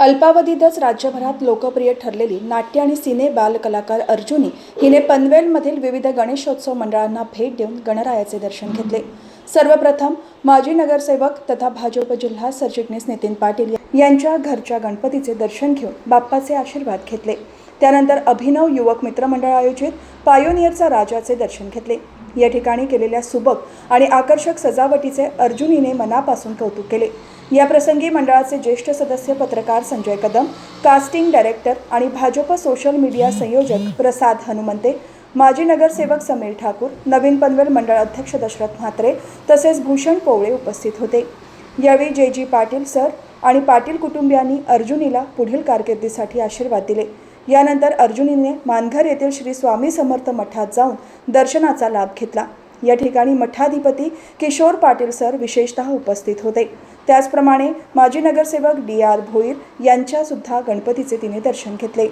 अल्पावधीतच राज्यभरात लोकप्रिय ठरलेली नाट्य आणि सिने बाल कलाकार अर्जुनी हिने पनवेलमधील विविध गणेशोत्सव मंडळांना भेट देऊन गणरायाचे दर्शन घेतले. सर्वप्रथम माजी नगरसेवक तथा भाजप जिल्हा सरचिटणीस नितीन पाटील यांच्या घरच्या गणपतीचे दर्शन घेऊन बाप्पाचे आशीर्वाद घेतले. त्यानंतर अभिनव युवक मित्रमंडळ आयोजित पायोनियरचा राजाचे दर्शन घेतले. या ठिकाणी केलेल्या सुबक आणि आकर्षक सजावटीचे अर्जुनीने मनापासून कौतुक केले. या प्रसंगी मंडळाचे ज्येष्ठ सदस्य पत्रकार संजय कदम कास्टिंग डायरेक्टर आणि भाजप सोशल मीडिया संयोजक प्रसाद हनुमंते माजी नगरसेवक समीर ठाकूर नवीन पनवेल मंडळ अध्यक्ष दशरथ म्हात्रे तसेच भूषण पोवळे उपस्थित होते. यावेळी जे जी पाटील सर आणि पाटील कुटुंबियांनी अर्जुनीला पुढील कारकिर्दीसाठी आशीर्वाद दिले. यानंतर अर्जुनीने मानघर येथील श्री स्वामी समर्थ मठात जाऊन दर्शनाचा लाभ घेतला. या ठिकाणी मठाधिपती किशोर पाटील सर विशेषतः उपस्थित होते. त्याचप्रमाणे माजी नगरसेवक डी आर भोईर यांच्यासुद्धा गणपतीचे तिने दर्शन घेतले.